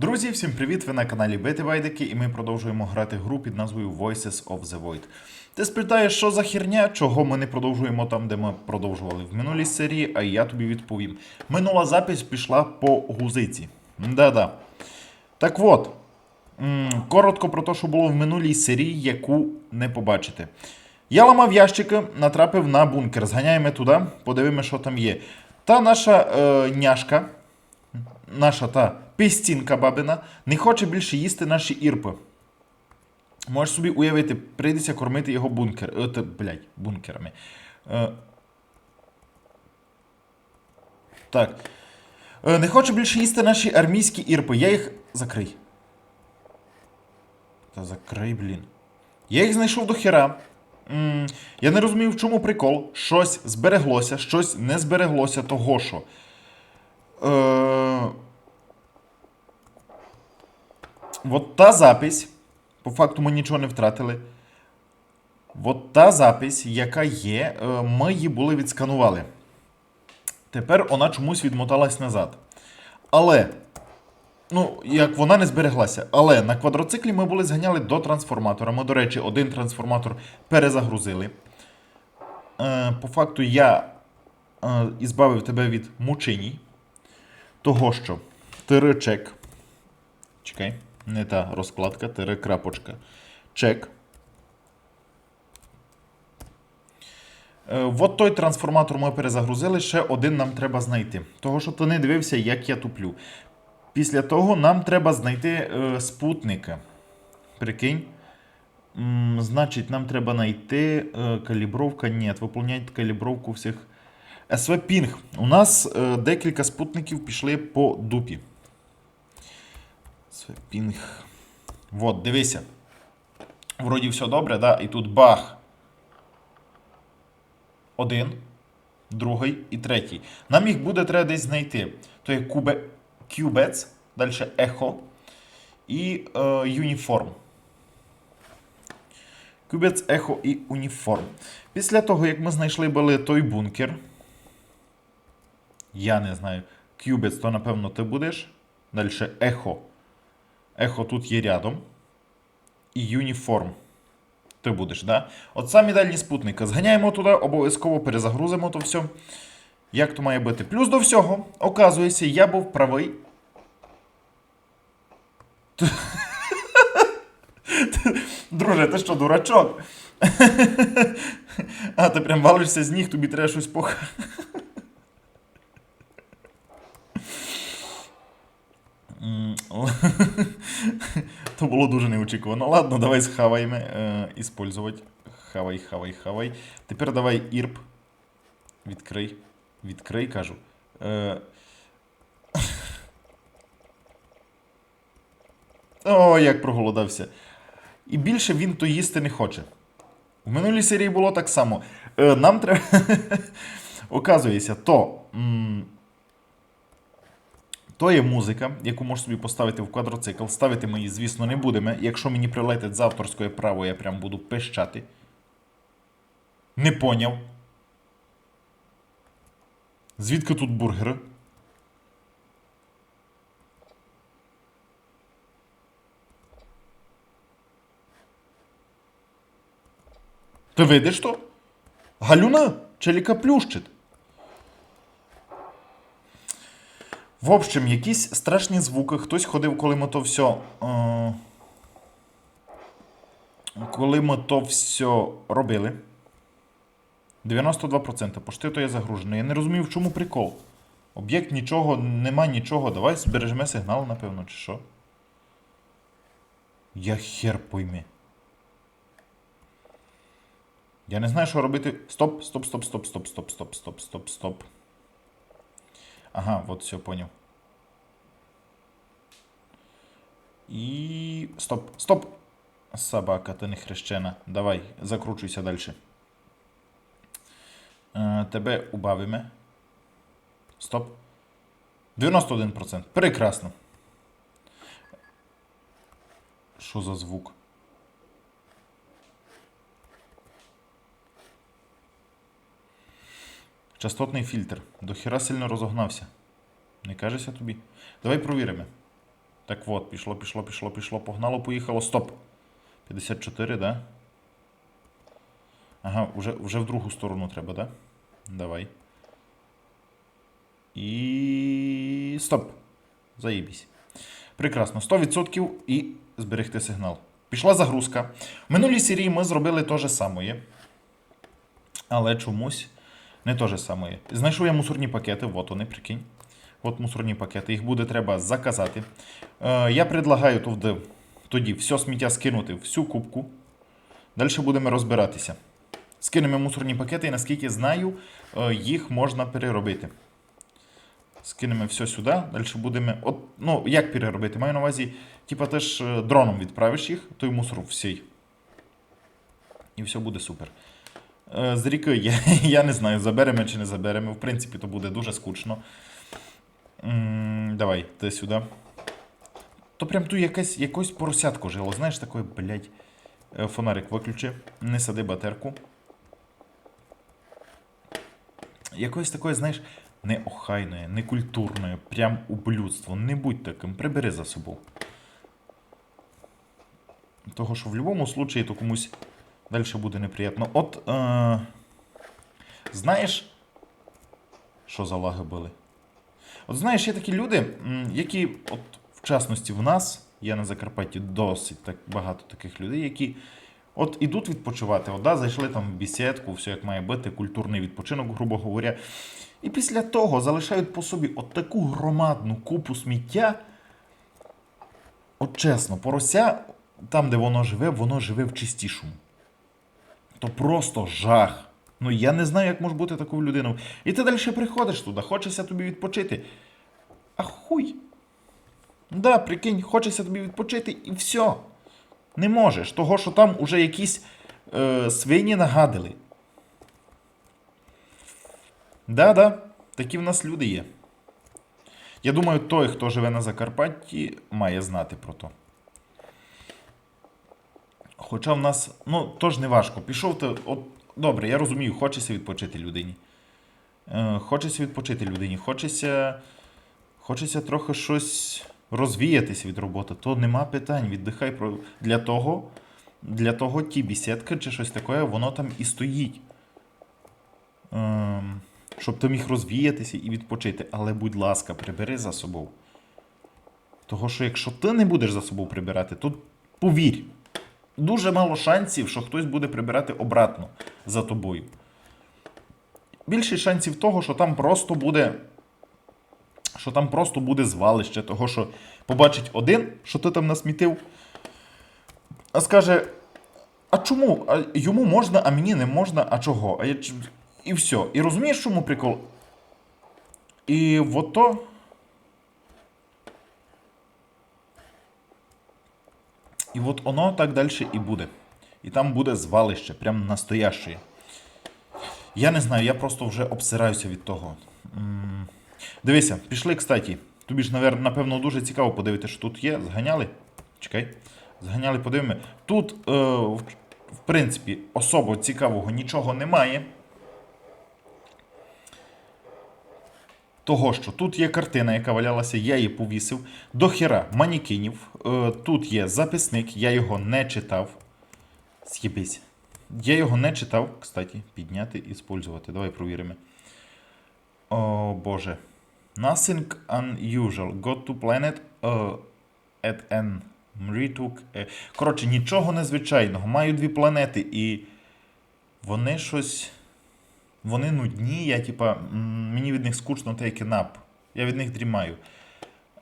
Друзі, всім привіт! Ви на каналі Бити Байдики, і ми продовжуємо грати гру під назвою Voices of the Void. Ти спитаєш, що за херня, чого ми не продовжуємо там, де ми продовжували в минулій серії, а я тобі відповім. Минула запись пішла по гузиці. Да-да. Так от, коротко про те, що було в минулій серії, яку не побачите. Я ламав ящики, натрапив на бункер. Зганяємо туди, подивимося, що там є. Та наша е, няшка, наша та пістінка бабина не хоче більше їсти наші ірпи. Можеш собі уявити, прийдеться кормити його бункер. Е, те, блядь, бункерами. Е, так. Е, не хоче більше їсти наші армійські ірпи. Я їх. Закрий. Та закрий, блін. Я їх знайшов до хера. М, я не розумів, в чому прикол. Щось збереглося, щось не збереглося того, що. Е, От та запись, по факту ми нічого не втратили. От та запись, яка є, е, ми її були відсканували. Тепер вона чомусь відмоталась назад. Але, ну, як вона не збереглася. Але на квадроциклі ми були зганяли до трансформатора. Ми, до речі, один трансформатор перезагрузили. Е, по факту я е, ізбавив тебе від мученій. Того, що тиричек. Чекай, не та розкладка, тире крапочка. Чек. Е, от той трансформатор ми перезагрузили, ще один нам треба знайти. Того, що ти не дивився, як я туплю. Після того нам треба знайти е, спутника. Прикинь. М, значить, нам треба знайти е, калібровка. Ні, виповняють калібровку всіх. СВ Пінг. У нас е, декілька спутників пішли по дупі. СВ Пінг. Вот, дивися. Вроді все добре, да? І тут бах. Один, другий і третій. Нам їх буде треба десь знайти. То є кубе, Cubets, далі Echo і е, Uniform. Cubets, Echo і Uniform. Після того, як ми знайшли були той бункер. Я не знаю. Cubits, то напевно ти будеш. Далі Echo. Echo тут є рядом. І Uniform. Ти будеш, да? От самі дальні спутники. Зганяємо туди, обов'язково перезагрузимо то все. Як то має бути? Плюс до всього, оказується, я був правий. Друже, ти що, дурачок? А, ти прям валишся з ніг, тобі треба щось пох. М, о. То було дуже неочікувано. Ладно, давай схаваємо. Е, іспользувати. Хавай, хавай, хавай. Тепер давай ірп. Відкрий. Відкрий, кажу. О, як проголодався. І більше він то їсти не хоче. В минулій серії було так само. Е, нам треба. Оказується, то. То є музика, яку можеш собі поставити в квадроцикл. Ставити ми її, звісно, не будемо. Якщо мені прилетить з авторської право, я прям буду пищати. Не поняв. Звідки тут бургери? Ти видиш то? Галюна челіка плющить. В общем, якісь страшні звуки. Хтось ходив, коли ми то все. Е... Коли ми то все робили. 92%. Пошти то є загружено. Я не розумію, в чому прикол. Об'єкт нічого, нема нічого. Давай збережемо сигнал, напевно, чи що. Я хер пойми. Я не знаю, що робити. Стоп, стоп, стоп, стоп, стоп, стоп, стоп, стоп, стоп, стоп. Ага, вот все понял. І. Стоп, стоп! Собака, ти не хрещена. Давай, закручуйся далі. Е, тебе убавимо. Стоп. 91%. Прекрасно. Що за звук? Частотний фільтр. До хіра сильно розогнався. Не кажеться тобі? Давай провіримо. Так от, пішло, пішло, пішло, пішло, погнало, поїхало. Стоп. 54, да? Ага, вже, вже в другу сторону треба, да? Давай. І. Стоп. Заїбісь. Прекрасно. 100% і зберегти сигнал. Пішла загрузка. В минулій серії ми зробили те же саме. Але чомусь не те же саме. Знайшов я мусорні пакети, от вони, прикинь. От мусорні пакети. Їх буде треба заказати. Е, я предлагаю туди, тоді все сміття скинути всю кубку. Далі будемо розбиратися. Скинемо мусорні пакети, і наскільки знаю, е, їх можна переробити. Скинемо все сюди, далі будемо. От, ну, як переробити? Маю на увазі, типа теж е, дроном відправиш їх, той мусор всій. І все буде супер. Е, З ріки я, я не знаю, заберемо чи не заберемо. В принципі, то буде дуже скучно. Давай, ти сюди. То прям тут якась, якось поросятко жило. Знаєш, такий, блядь, е, фонарик виключи, не сади батерку. Якоїсь такої, знаєш, неохайної, некультурної, прям ублюдство. Не будь таким, прибери за собою. Того, що в будь-якому случаї то комусь далі буде неприємно. От, е, знаєш, що за лаги були? От знаєш, є такі люди, які, от, в частності, в нас, є на Закарпатті досить так багато таких людей, які от ідуть відпочивати, от, да, зайшли там в бесідку, все як має бути, культурний відпочинок, грубо говоря. І після того залишають по собі от таку громадну купу сміття. От чесно, порося, там, де воно живе, воно живе в чистішому. То просто жах. Ну я не знаю, як може бути такою людиною. І ти далі приходиш туди, хочеться тобі відпочити. А хуй. Да, прикинь, хочеться тобі відпочити і все. Не можеш, того, що там уже якісь е, свині нагадили. Да-да, такі в нас люди є. Я думаю, той, хто живе на Закарпатті, має знати про то. Хоча в нас, ну, тож не важко. Пішов ти, от, добре, я розумію, хочеться відпочити людині. Е, хочеться відпочити людині, хочеться, хочеться трохи щось розвіятися від роботи, то нема питань, віддихай для того, для того ті бісідки чи щось таке, воно там і стоїть. Ем, щоб ти міг розвіятися і відпочити. Але, будь ласка, прибери за собою. Того, що якщо ти не будеш за собою прибирати, то повір, дуже мало шансів, що хтось буде прибирати обратно за тобою. Більше шансів того, що там просто буде. Що там просто буде звалище, того, що побачить один, що ти там насмітив, а скаже: А чому? А йому можна, а мені не можна, а чого? А я... І все. І розумієш, чому прикол? І от то. І от воно так далі і буде. І там буде звалище, прям настояще. Я не знаю, я просто вже обсираюся від того. Дивися, пішли, кстати. Тобі ж, напевно, дуже цікаво подивитися, що тут є. Зганяли? Чекай. Зганяли, подивимо. Тут, е, в принципі, особо цікавого нічого немає. Того, що тут є картина, яка валялася, я її повісив. До хіра манікенів. Е, тут є записник, я його не читав. З'єбись. Я його не читав, кстати, підняти і спользувати. Давай провіримо. О, Боже. Nothing unusual. Got to planet uh, at an retook. е, Коротше, нічого незвичайного. Маю дві планети і вони щось. Вони нудні, я типа. Мені від них скучно taken up. Я від них дрімаю.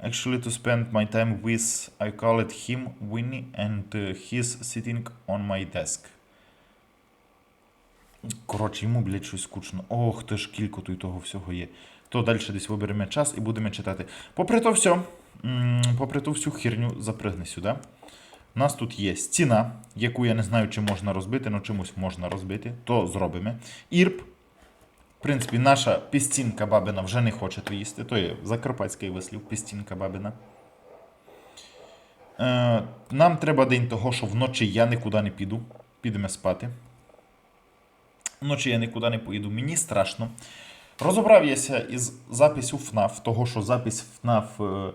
Actually, to spend my time with, I call it him, Winnie, and uh, he's sitting on my desk. Коротше, йому, блядь, щось скучно. Ох, ти ж кілько тут того всього є. То далі десь виберемо час і будемо читати. Попри то все, попри ту всю херню, запригни сюди. У нас тут є стіна, яку я не знаю, чи можна розбити, але чимось можна розбити, то зробимо. Ірп. В принципі, наша пістінка бабина вже не хоче їсти. То є закарпатський вислів, пістінка бабина. Е, нам треба день того, що вночі я нікуди не піду. Підемо спати. Вночі я нікуди не поїду, мені страшно. Розібрав яся із записю FNAF, того, що запись FNAF е,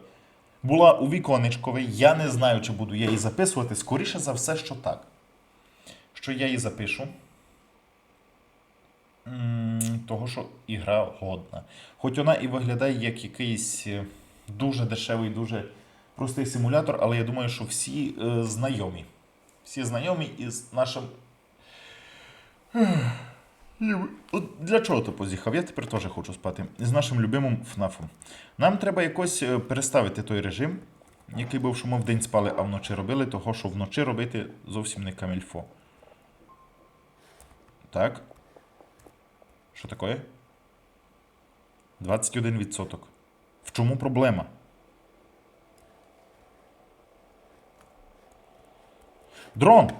була у віконечковій. Я не знаю, чи буду я її записувати. Скоріше за все, що так. Що я її запишу. Того, що ігра годна. Хоч вона і виглядає як якийсь е, дуже дешевий, дуже простий симулятор, але я думаю, що всі е, знайомі. Всі знайомі із нашим. От для чого ти позіхав? Я тепер теж хочу спати. З нашим любимим ФНАФом. Нам треба якось е, переставити той режим, який був, що ми вдень спали, а вночі робили, того, що вночі робити зовсім не камільфо. Так. Що таке? 21%. В чому проблема? Дрон!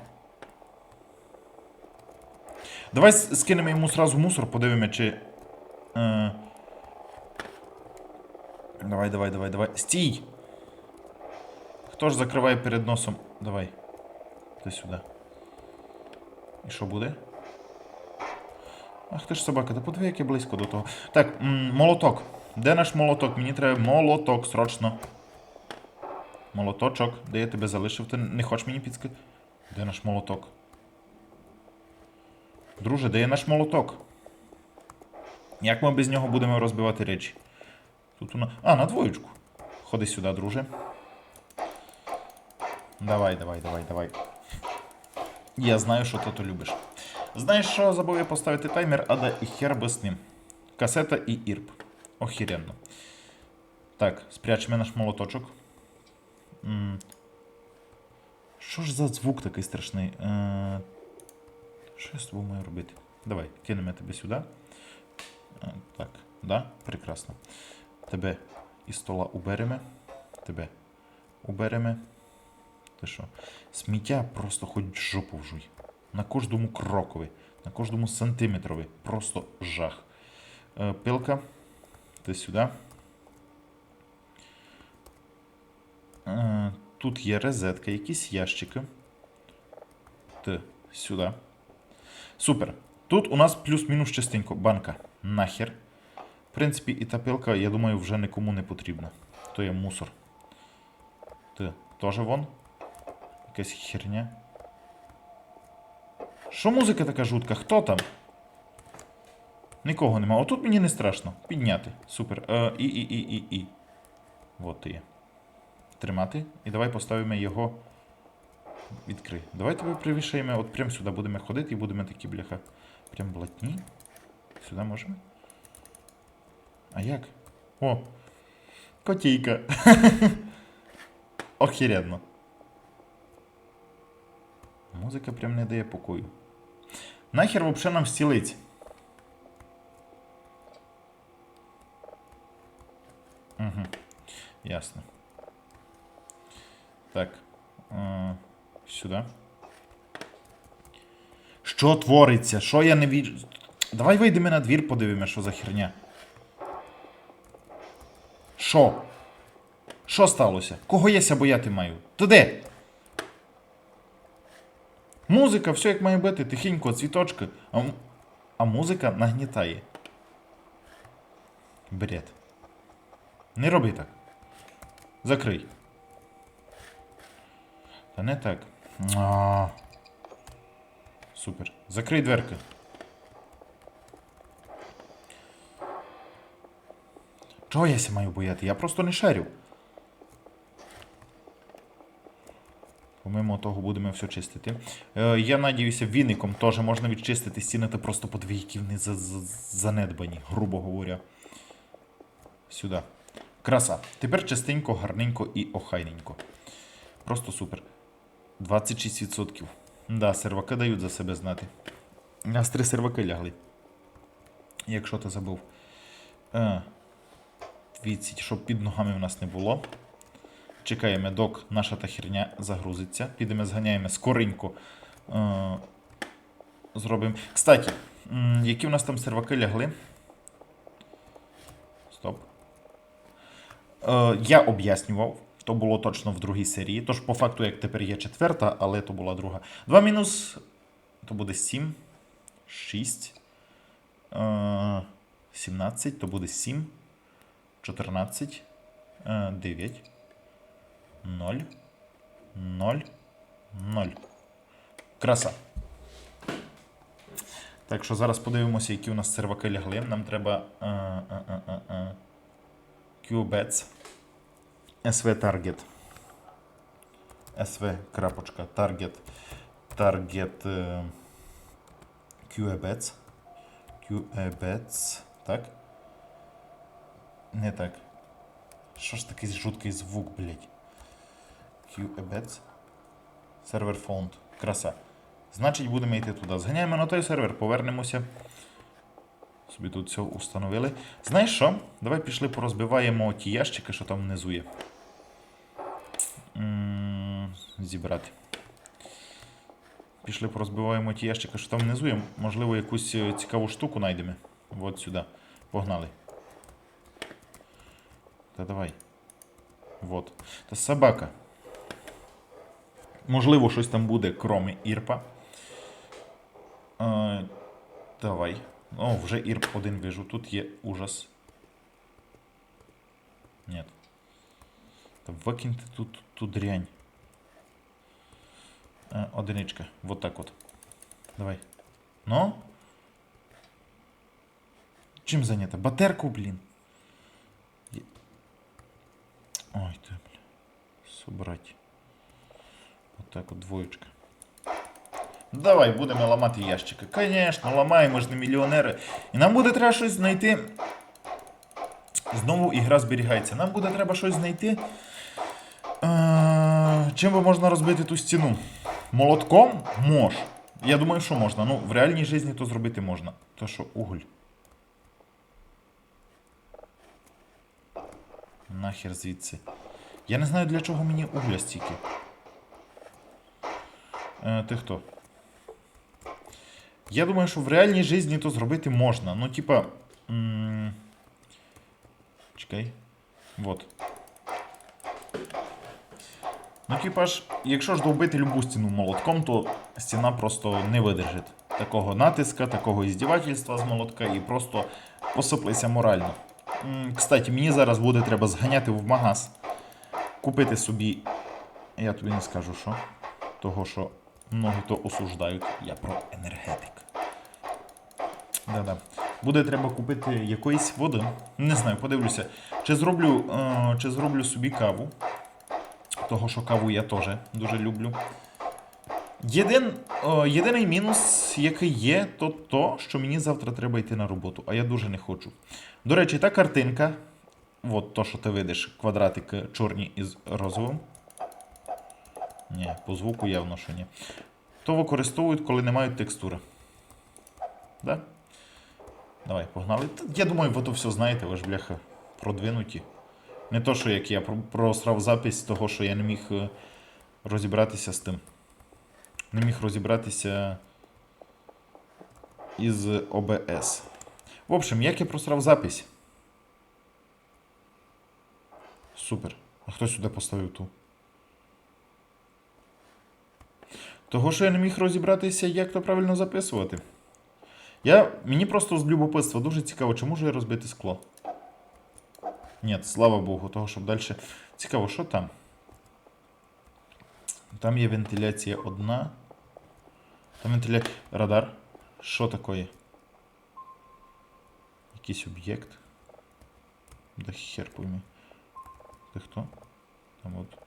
Давай скинемо йому сразу мусор, подивимо, чи. Е... Давай, давай, давай, давай. Стій! Хто ж закриває перед носом? Давай. Ти сюди. І що буде? Ах ти ж собака, та подиви, як я близько до того. Так, м, молоток. Де наш молоток? Мені треба молоток срочно. Молоточок. Де я тебе залишив? Ти не хочеш мені підсказати? Де наш молоток? Друже, де є наш молоток? Як ми без нього будемо розбивати речі? Тут у нас. А, на двоєчку. Ходи сюди, друже. Давай, давай, давай, давай. Я знаю, що ти то любиш. Знаєш що, забув я поставити таймер, а да і хер би з ним. Касета і ірп. Охеренно. Так, спрячемо наш молоточок. Що ж за звук такий страшний? Е, Що я з тобою маю робити? Давай, кинемо тебе сюди. Е, Так, да? Прекрасно. Тебе із стола уберемо. Тебе уберемо. Ти що? Сміття просто хоч жопу вжуй. На кожному крокові, на кожному сантиметрові. Просто жах. Е, пилка. Ти сюди. Е, тут є розетка, якісь ящики. Ти сюди. Супер. Тут у нас плюс-мінус частенько. Банка. Нахер. В принципі, і та пилка, я думаю, вже нікому не потрібна. То є мусор. Ти теж вон. Якась херня. Що музика така жутка? Хто там? Нікого нема. Отут мені не страшно. Підняти. Супер. Е, і, і, і, і, і. Ти є. Тримати. І давай поставимо його. Відкрий. Давай тебе привішаємо. От прямо сюди будемо ходити і будемо такі, бляха. Прям блатні. Сюди можемо? А як? О! Котійка. Охеренно. Музика прям не дає покою. Нахер вообще нам стілиць? Угу. Ясно. Так. Е, сюди. Що твориться? Що я не вірю? Давай вийдемо на двір, подивимося, що за херня. Що? Що сталося? Кого яся бояти маю? То де? Музика, все як має бути, тихенько, цвіточки. А, а музика нагнітає. Бред. Не роби так. Закрий. Та не так. А. Супер. Закрий дверки. Чого я ся маю бояти? Я просто не шарю. Помимо того будемо все чистити. Е, я надіюся, віником теж можна відчистити стіни, та просто які вони за- за- занедбані, грубо говоря. Сюди. Краса. Тепер частенько, гарненько і охайненько. Просто супер. 26%. Да, серваки дають за себе знати. У нас три серваки лягли. Якщо ти забув. Е, відсіть, щоб під ногами в нас не було. Чекаємо, док наша та херня загрузиться. Підемо, зганяємо скоренько. Е, зробимо. Кстати, які в нас там серваки лягли? Стоп. Е, я об'яснював. То було точно в другій серії. Тож, по факту, як тепер є четверта, але то була друга. 2 мінус. То буде 7. 6. Е, 17, то буде 7. 14. Е, 9. 0, 0, 0. Краса. Так що зараз подивимося, які у нас серваки лягли. Нам треба е, е, е, е, QBets SV Target. SV крапочка Target. Target е, QBets. QBets. Так? Не так. Що ж такий жуткий звук, блядь? QBets. Сервер фонд. Краса. Значить, будемо йти туди. Зганяємо на той сервер, повернемося. Собі тут все установили. Знаєш що? Давай пішли порозбиваємо ті ящики, що там внизу є. Зібрати. Пішли порозбиваємо ті ящики, що там внизу є. Можливо, якусь е, цікаву штуку знайдемо. От сюди. Погнали. Та давай. Вот. Та собака. Можливо, щось там буде, кроме Ірпа. Е, давай. О, вже Ірп один вижу. Тут є ужас. Нет. Та викиньте тут ту дрянь. Е, одиничка. Вот так от. Давай. Ну? Чим зайнята? Батерку, блін. Ой, ти, бля. Собрать. Отак от двоєчка. Давай будемо ламати ящики. Звісно, ламаємо, ж не мільйонери. І нам буде треба щось знайти. Знову ігра зберігається. Нам буде треба щось знайти. Е, чим би можна розбити ту стіну? Молотком? Мож. Я думаю, що можна. Ну, в реальній житті то зробити можна. То що, уголь. Нахер звідси. Я не знаю, для чого мені угля стільки. Е, ти хто? Я думаю, що в реальній житті то зробити можна. Ну, типа. Чекай. Вот. Ну, типа ж, якщо ж довбити любу стіну молотком, то стіна просто не видержить такого натиска, такого іздівательства з молотка і просто посиплеться морально. М, Кстати, мені зараз буде треба зганяти в магаз, купити собі. Я тобі не скажу, що. Того, що многі то осуждають. Я про енергетик. Да-да. Буде треба купити якоїсь води. Не знаю, подивлюся. Чи зроблю, е, чи зроблю собі каву. Того, що каву я теж дуже люблю. Єдин, е, єдиний мінус, який є, то то, що мені завтра треба йти на роботу, а я дуже не хочу. До речі, та картинка, от то, що ти видиш, квадратики чорні із розовим. Ні, по звуку явно, що ні. То використовують, коли не мають текстури. Да? Давай, погнали. Я думаю, ви то все знаєте, ви ж бляха продвинуті. Не то, що як я просрав запись того, що я не міг е, розібратися з тим. Не міг розібратися із ОБС. В общем, як я просрав запись? Супер. А хто сюди поставив ту? Того, що я не міг розібратися, як то правильно записувати. Я, мені просто з любопитства дуже цікаво, чи можу я розбити скло. Ні, слава Богу, того, щоб далі. Цікаво, що там? Там є вентиляція одна. Там вентиляція. Радар. Що таке? Якийсь об'єкт. Да хер пойми. Ти хто? Там от.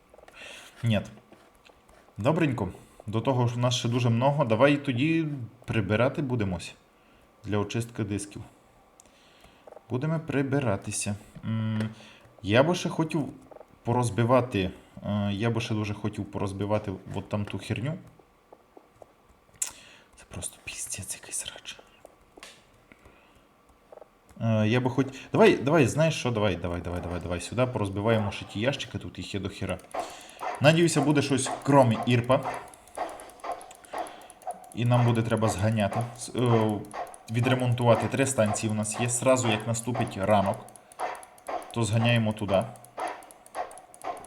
Ні. Добренько. До того ж, у нас ще дуже много. Давай тоді прибирати будемось для очистки дисків. Будемо прибиратися. Я би ще хотів порозбивати. е, Я би ще дуже хотів порозбивати от там ту херню. Це просто піздець якийсь рач. Е, Я би хоч. Давай, давай, знаєш що? Давай, давай, давай, давай, давай. Сюди порозбиваємо ще ті ящики, тут їх є до хіра. Надіюся, буде щось крім Ірпа. І нам буде треба зганяти. Е, Відремонтувати три станції у нас є. Сразу як наступить ранок, то зганяємо туди.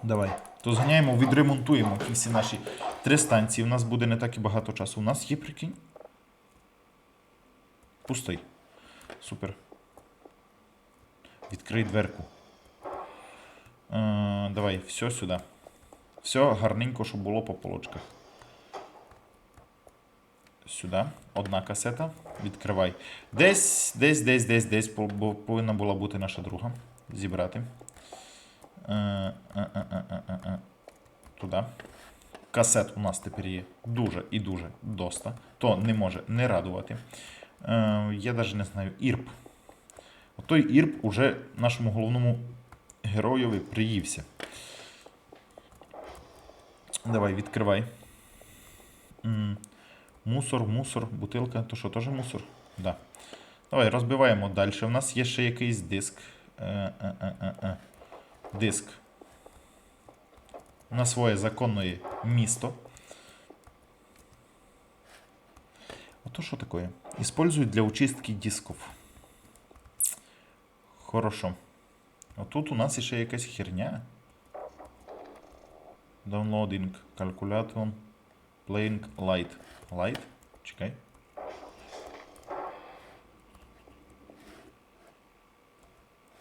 Давай. То зганяємо, відремонтуємо ті всі наші три станції. У нас буде не так і багато часу. У нас є, прикинь. Пустий. Супер. Відкрий дверку. Е, давай, все сюди. Все гарненько, щоб було по полочках. Сюди. Одна касета. Відкривай. Десь, десь, десь, десь, десь повинна була бути наша друга. Зібрати. Е, е, е. Туди. Касет у нас тепер є дуже і дуже доста. То не може не радувати. Я навіть не знаю, ірп. Той ірп уже нашому головному героєві приївся. Давай, відкривай. Мусор, мусор, бутилка. То що, теж мусор? Да. Давай, розбиваємо далі. У нас є ще якийсь диск. Е, е, е, е, е. Диск. На своє законне місто. Ото що таке? Использують для очистки дисков. Хорошо. Отут у нас ще якась херня. Downloading, calculator, playing light. Light? Чекай.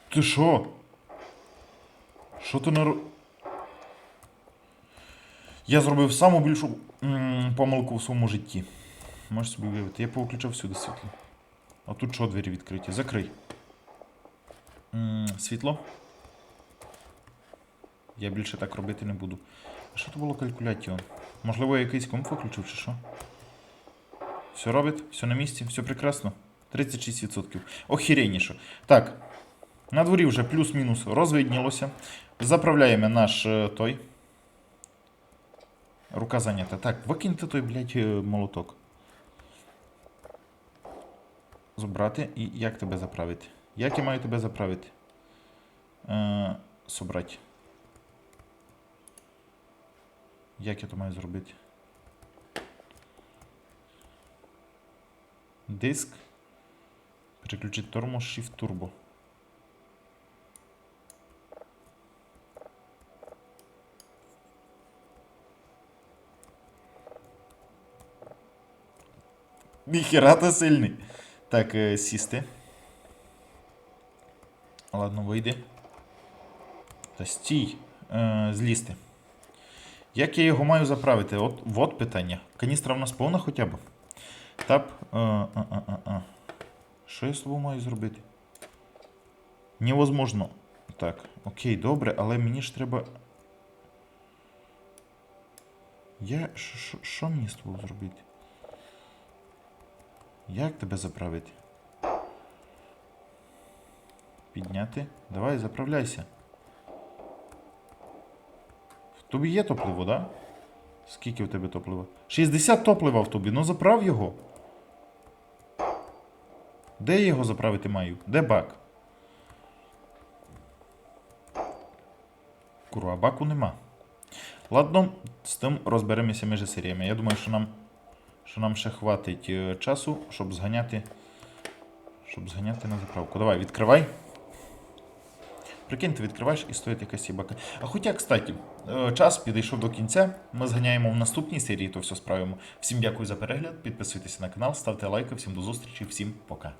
Ти що? Що ти наро... Я зробив саму більшу помилку в своєму житті. Можеш собі уявити. Я повиключав всюди світло. А тут що двері відкриті? Закрий. Світло. Я більше так робити не буду. А що то було калькуляціон? Можливо, я якийсь комп виключив чи що? Все робить, все на місці, все прекрасно. 36%. Охеренніше. Так. На дворі вже плюс-мінус розвиднілося. Заправляємо наш е, той. Рука зайнята. Так, викиньте той, блядь, е, молоток. Забрати і як тебе заправити? Як я маю тебе заправити? Е, собрати. Як я то маю зробити? Диск. Переключити тормоз Shift Turbo. Ніхера ти сильний. Так, е, сісти. Ладно, вийди. Та стій. Е, злізти. Як я його маю заправити? От, от питання. Каністра в нас повна хоча б. Тап. Е, е, е. Що я з тобою маю зробити? Невозможно. Так, окей, добре, але мені ж треба. Я. Що мені з тобою зробити? Як тебе заправити? Підняти. Давай, заправляйся. Тобі є топливо, да? Скільки в тебе топлива? 60 топлива в тобі, ну заправ його. Де я його заправити маю? Де бак? Курва, баку нема. Ладно, з тим розберемося між серіями. Я думаю, що нам, що нам ще хватить е, часу, щоб зганяти. Щоб зганяти на заправку. Давай, відкривай. Прикинь, ти відкриваєш і стоїть якась сібака. А хоча, кстати, е, час підійшов до кінця. Ми зганяємо в наступній серії, то все справимо. Всім дякую за перегляд. Підписуйтесь на канал, ставте лайки. Всім до зустрічі, всім пока.